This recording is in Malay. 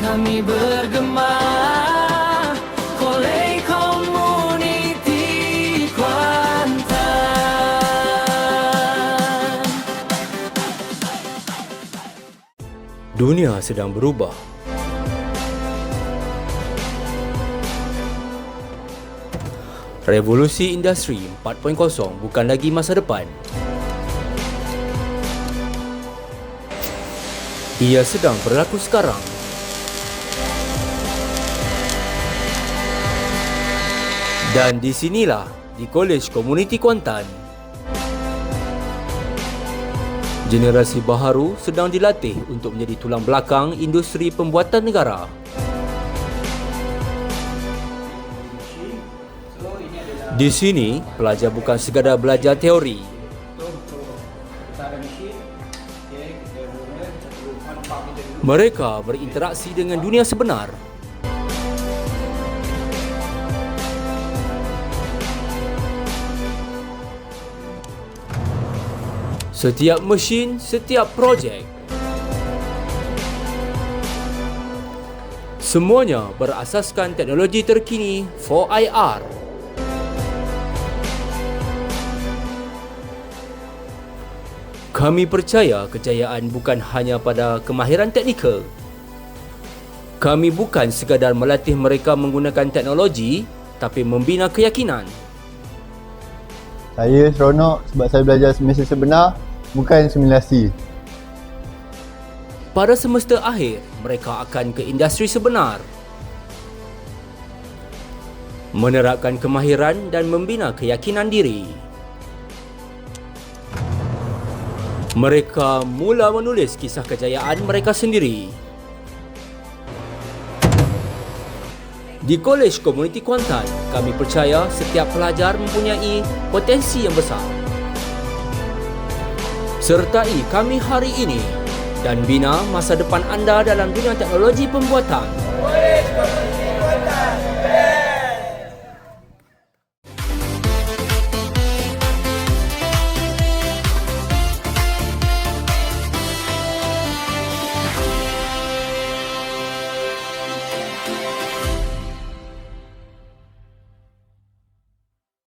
kami bergema Kolej Community Kuantan Dunia sedang berubah. Revolusi industri 4.0 bukan lagi masa depan. Ia sedang berlaku sekarang. Dan di sinilah, di College Komuniti Kuantan, generasi baharu sedang dilatih untuk menjadi tulang belakang industri pembuatan negara. Di sini, pelajar bukan sekadar belajar teori, mereka berinteraksi dengan dunia sebenar. Setiap mesin, setiap projek Semuanya berasaskan teknologi terkini 4IR. Kami percaya kejayaan bukan hanya pada kemahiran teknikal. Kami bukan sekadar melatih mereka menggunakan teknologi, tapi membina keyakinan. Saya seronok sebab saya belajar semasa sebenar bukan simulasi. Pada semester akhir, mereka akan ke industri sebenar. Menerapkan kemahiran dan membina keyakinan diri. Mereka mula menulis kisah kejayaan mereka sendiri. Di Kolej Komuniti Kuantan, kami percaya setiap pelajar mempunyai potensi yang besar. Sertai kami hari ini dan bina masa depan anda dalam dunia teknologi pembuatan.